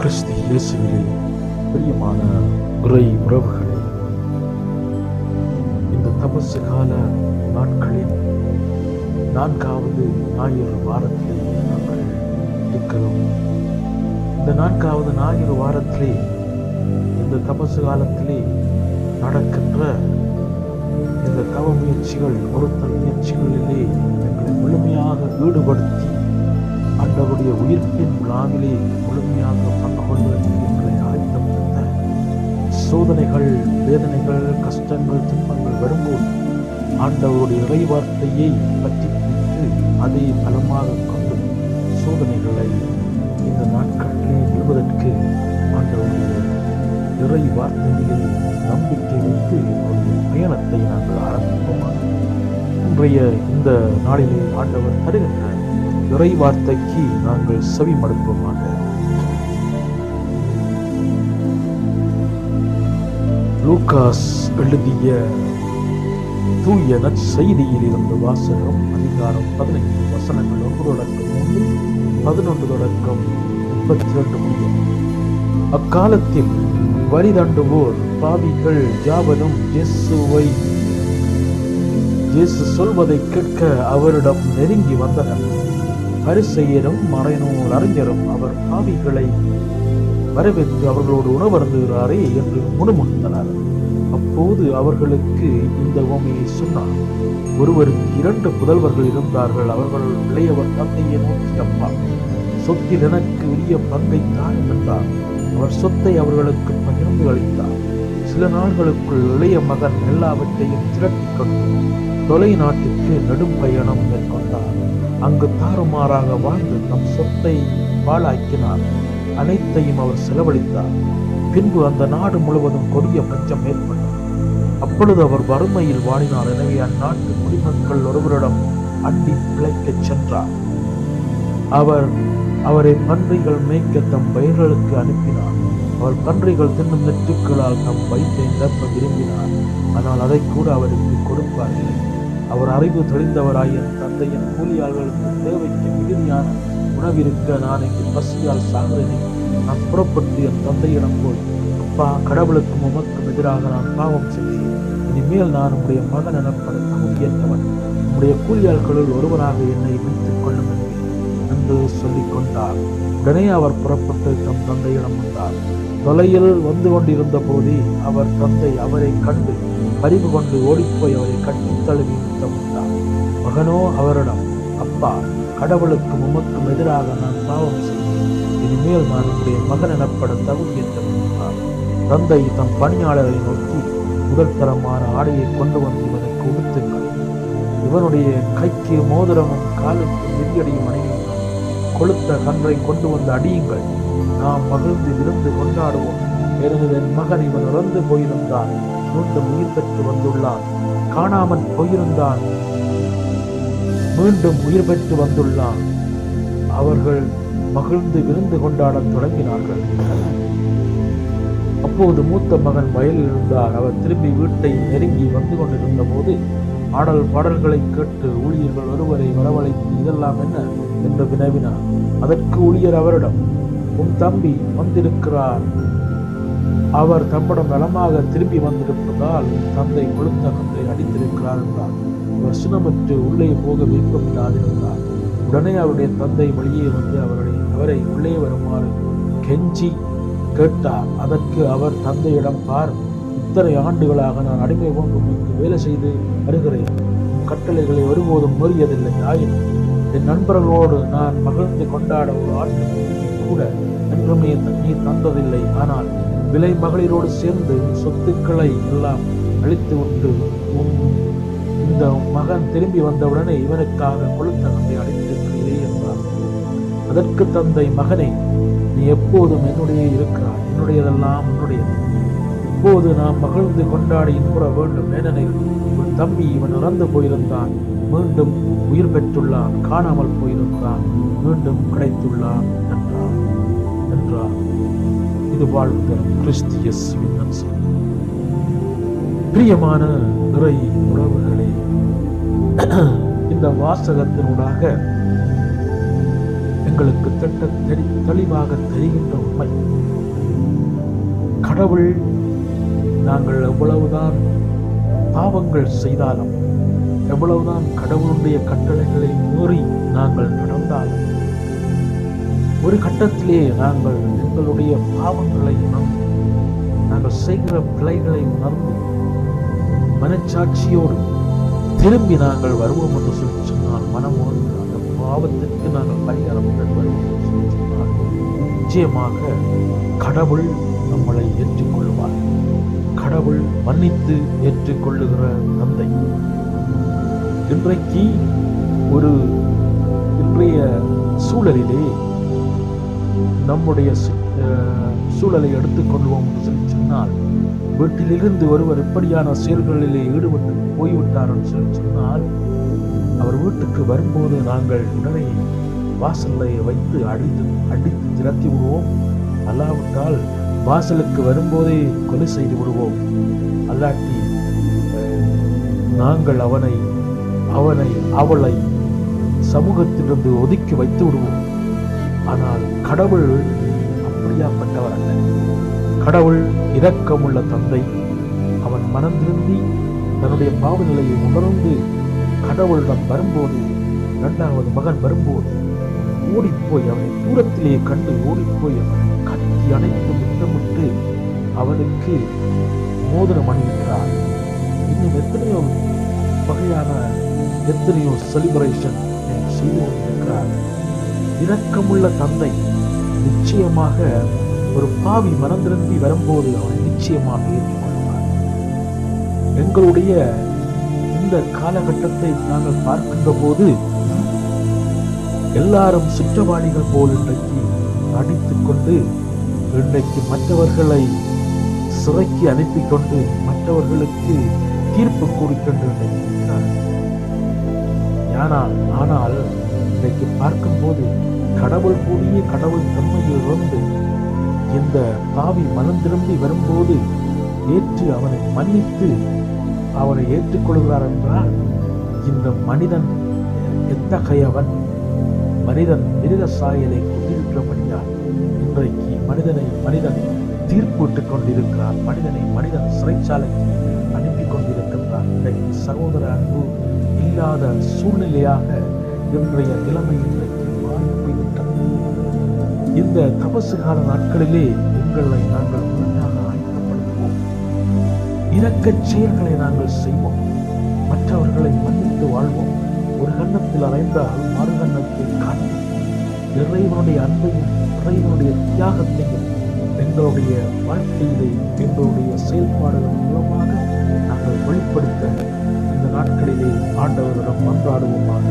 கிறிஸ்து இயேசுவிலே பிரியமான உரை உறவுகளே இந்த தபசு கால நாட்களில் நான்காவது ஞாயிறு வாரத்திலே நாங்கள் இருக்கிறோம். இந்த நான்காவது ஞாயிறு வாரத்திலே இந்த தபசு காலத்திலே நடக்கின்ற இந்த தவ முயற்சிகள் ஒருத்தல் முயற்சிகளிலே எங்களை முழுமையாக ஈடுபடுத்தி ஆண்டவருடைய உயிர்ப்பின் விழாவிலே முழுமையாக பங்கு கொள்வதற்கு எங்களை ஆயத்தப்படுத்த சோதனைகள் வேதனைகள் கஷ்டங்கள் துன்பங்கள் வரும்போது ஆண்டவருடைய இறை வார்த்தையை பற்றி பிடித்து அதை பலமாக கொண்டு சோதனைகளை இந்த நாட்களிலே விடுவதற்கு ஆண்டவருடைய இறை வார்த்தையில் நம்பிக்கை வைத்து அவருடைய பயணத்தை நாங்கள் ஆரம்பிப்போம் இன்றைய இந்த நாளிலே ஆண்டவர் தருகின்றார். இறை வார்த்தைக்கு நாங்கள் செவி மடுப்போமாக லூகாஸ் எழுதிய தூய நற்செய்தியில் இருந்து வாசகம் அதிகாரம் பதினைந்து வசனங்கள் ஒன்று தொடக்கம் மூன்று பதினொன்று தொடக்கம் முப்பத்தி ரெண்டு முடியும் அக்காலத்தில் வரி தண்டுவோர் பாவிகள் யாவரும் இயேசுவை இயேசு சொல்வதை கேட்க அவரிடம் நெருங்கி வந்தனர். பரிசெயரும் மறைநூல் அறிஞரும் அவர் பாவிகளை வரவேற்று அவர்களோடு உணவருந்துகிறாரே என்று முணுமுணுத்தனர். அப்போது அவர்களுக்கு இந்த உமையை சொன்னார். ஒருவருக்கு இரண்டு புதல்வர்கள் இருந்தார்கள். அவர்கள் இளையவர் தந்தையை நோக்கி அப்பா சொத்தில் எனக்கு உரிய பங்கை தான் என்றார். அவர் சொத்தை அவர்களுக்கு பகிர்ந்து அளித்தார். சில நாள்களுக்குள் இளைய மகன் எல்லாவற்றையும் திரட்டிக் கொண்டு தொலை நாட்டிற்கு நெடும் பயணம் மேற்கொண்டார். அங்கு தாறுமாறாக வாழ்ந்து தம் சொத்தை பாழாக்கினார். அனைத்தையும் அவர் செலவழித்தார். பின்பு அந்த நாடு முழுவதும் கொடிய பஞ்சம் ஏற்பட்டது. அப்பொழுது அவர் வறுமையில் வாடினார். எனவே அந்நாட்டு குடிமக்கள் ஒருவரிடம் அண்டி பிழைக்கச் சென்றார். அவர் அவரை பன்றிகள் மேய்க்க தம் பயிர்களுக்கு அனுப்பினார். அவர் பன்றிகள் தின்னும் நெற்றுக்களால் தம் வயிற்றை நிரப்ப விரும்பினார். ஆனால் அதை கூட அவருக்கு கொடுப்பார்கள் அவர் அறிவு தெளிந்தவராய் என் தந்தையின் கூலியாளர்களுக்கு தேவைக்கு மிகுதியான உணவிருக்க நான் இங்கு பசியால் சாகிறேன் நான் புறப்பட்டு என் தந்தையிடம் போய் அப்பா கடவுளுக்கும் உமக்கும் எதிராக நான் பாவம் செய்தேன். இனிமேல் நான் உடைய மகன் எனப்பட தகுதியற்றவன். உம்முடைய கூலியாள்களுள் ஒருவராக என்னை வைத்துக் கொள்ளும் என்று சொல்லிக் கொண்டார். உடனே அவர் புறப்பட்டு தம் தந்தையிடம் வந்தார். தொலையில் வந்து கொண்டிருந்த போதே அவர் தந்தை அவரை கண்டு பறிவு கொண்டு ஓடிப்போய் அவரை கட்டித் தழுவி முத்தமிட்டார் மகனோ அவரிடம் அப்பா கடவுளுக்கும் உமக்கும் எதிராக நான் பாவம் செய்தேன். இனிமேல் நான் உடைய மகன் எனப்பட தகுதியற்ற தந்தை தம் பணியாளரை நோக்கி முதல் தரமான ஆடையை கொண்டு வந்து இவனுக்கு உடுத்துங்கள். இவனுடைய கைக்கு மோதிரமும் காலுக்கு மிதியடியும் அணியுங்கள். கொளுத்த கன்றை கொண்டு வந்து அடியுங்கள். நாம் மகிழ்ந்து விருந்து கொண்டாடுவோம். எனது என் மகன் இவன் இறந்து போயிருந்தான் மீண்டும் உயிர் பெற்று வந்துள்ளான் காணாமல் போயிருந்தான் மீண்டும் உயிர் பெற்று வந்துள்ளான் அவர்கள் மகிழ்ந்து விருந்து கொண்டாடத் தொடங்கினார்கள். அப்போது மூத்த மகன் வயலில் இருந்தார் அவர் திரும்பி வீட்டை நெருங்கி வந்து கொண்டிருந்த போது ஆடல் பாடல்களை கேட்டு ஊழியர்கள் ஒருவரை வரவழைத்து இதெல்லாம் என்ன? என்று வினவினார். அதற்கு ஊழியர் அவரிடம் உன் தம்பி வந்திருக்கிறார். அவர் தம்மிடம் நலமாக திரும்பி வந்திருப்பதால் தந்தை கொழுத்த கன்றை அடித்திருக்கிறார் என்றார். அவர் உள்ளே போக விருப்பமில்லாதிருந்தார் உடனே அவருடைய தந்தை வெளியே வந்து அவருடைய அவரை உள்ளே வருமாறு கெஞ்சி கேட்டார். அதற்கு அவர் தந்தையிடம் பார். இத்தனை ஆண்டுகளாக நான் அடிமை போன்று உனக்கு வேலை செய்து வருகிறேன். கட்டளைகளை ஒருபோதும் மீறியதில்லை. ஆயினும் என் நண்பர்களோடு நான் மகிழ்ந்து கொண்டாட ஒரு ஆட்டு கூட என்றுமே நீ தந்ததில்லை. ஆனால் விலை மகளிரோடு சேர்ந்து சொத்துக்களை எல்லாம் அழித்து விட்டு உன் இந்த மகன் திரும்பி வந்தவுடனே இவனுக்காக கொளுத்த நம்பி அடைத்திருக்கிறீரே என்றார். அதற்கு தந்தை மகனை நீ எப்போதும் என்னுடைய இருக்கிறாய். என்னுடையதெல்லாம் உன்னுடையது. இப்போது நாம் மகிழ்ந்து கொண்டாடி இன்புற வேண்டும் ஏனெனில் உன் தம்பி இவன் இறந்து போயிருந்தான். மீண்டும் உயிர் பெற்றுள்ளான். காணாமல் போயிருந்தான். மீண்டும் கிடைத்துள்ளான் என்றார். என்றார். இது வாழ்கிற கிறிஸ்து பிரியமான இறை உறவுகளே இந்த வாசகத்தினூடாக எங்களுக்கு திட்ட தெளி தெளிவாக தெரிகின்ற உண்மை. கடவுள் நாங்கள் எவ்வளவுதான் பாவங்கள் செய்தாலும் எவ்வளவுதான் கடவுளுடைய கட்டளைகளை மீறி நாங்கள் நடந்தாலும் ஒரு கட்டத்திலே நாங்கள் எங்களுடைய பாவங்களை உணர்ந்து நாங்கள் செய்கிற பிழைகளை உணர்ந்து மனச்சாட்சியோடு திரும்பி நாங்கள் வருவோம் என்று சொல்லி சொன்னால் மனம் உணர்ந்து அந்த பாவத்திற்கு நாங்கள் பரிகாரம் வருவோம் என்று சொல்லி சொன்னால் நிச்சயமாக கடவுள் நம்மளை ஏற்றுக்கொள்வார். கடவுள் மன்னித்து ஏற்றுக்கொள்ளுகிற தந்தை. இன்றைக்கு ஒரு இன்றைய சூழலிலே நம்முடைய அஹ், சூழலை எடுத்துக்கொள்வோம் என்று சொல்லி சொன்னால் வீட்டிலிருந்து ஒருவர் இப்படியான செயல்களிலே ஈடுபட்டு போய்விட்டார் என்று சொல்லி சொன்னால் அவர் வீட்டுக்கு வரும்போது நாங்கள் உடனே வாசலை வைத்து அடித்து அடித்து திரட்டி விடுவோம். அல்லாவிட்டால் வாசலுக்கு வரும்போதே கொலை செய்து விடுவோம். அல்லாட்டி நாங்கள் அவனை அவனை அவளை சமூகத்திலிருந்து ஒதுக்கி வைத்து விடுவோம். ஆனால் கடவுள் அப்படியாப்பட்டவர் அல்ல கடவுள் இரக்கமுள்ள தந்தை. அவன் மனம் திருந்தி தன்னுடைய பாவநிலையை உணர்ந்து கடவுளிடம் வரும்போது இரண்டாவது மகன் வரும்போது ஓடிப்போய் அவனை தூரத்திலே கண்டு ஓடிப்போய் அவனை கட்டி அணைத்து முத்தமிட்டு அவனுக்கு மோதிரம் அணிவிக்கிறார் இன்னும் எத்தனையோ வகையான எத்தனையோ செலிப்ரேஷன் செய்து கொண்டிருக்கிறார். இரக்கமுள்ள தந்தை. நிச்சயமாக ஒரு பாவி மனந்திருந்தி வரும்போது அவனை நிச்சயமாக ஏற்றுக்கொள்வார் எங்களுடைய இந்த காலகட்டத்தை நாங்கள் பார்க்கின்ற போது எல்லாரும் சுற்றவாளிகள் போல் இன்றைக்கு நடித்துக் கொண்டு இன்றைக்கு மற்றவர்களை சிறைக்கு அனுப்பி கொண்டு மற்றவர்களுக்கு தீர்ப்பு கூறிக்கொண்டு இன்றைக்கு ஆனால் ஆனால் இன்றைக்கு பார்க்கும்போது கடவுள் கூடிய கடவுள் தன்மையில் இருந்து இந்த பாவி மனம் திரும்பி வரும்போது ஏற்று அவனை மன்னித்து அவனை ஏற்றுக்கொள்கிறார் என்றால் இந்த மனிதன் எத்தகையவன்? மனிதன் மிருக சாயலை கொண்டிருக்கிறபடியால் இன்றைக்கு மனிதனை மனிதன் தீர்ப்பிட்டுக் கொண்டிருக்கிறார். மனிதனை மனிதன் சிறைச்சாலைக்கு அனுப்பி கொண்டிருக்கின்றார் இன்றைக்கு சகோதர அன்பு இல்லாத சூழ்நிலையாக இன்றைய நிலைமை இன்றைக்கு மாறி போய்விட்டது. இந்த தபசு கால நாட்களிலே எங்களை நாங்கள் முழுமையாக ஆயத்தப்படுத்துவோம் இரக்கச் செயல்களை நாங்கள் செய்வோம். மற்றவர்களை மன்னித்து வாழ்வோம். ஒரு கன்னத்தில் அறைந்தால் மறு கண்ணத்தில் காண்போம். இறைவனுடைய அன்பையும் இறைவனுடைய தியாகத்தையும் எங்களுடைய வாழ்க்கையிலே எங்களுடைய செயல்பாடுகள் மூலமாக நாங்கள் வெளிப்படுத்த நாட்களிலே ஆண்டவரிடம் மன்றாடுவோமாக.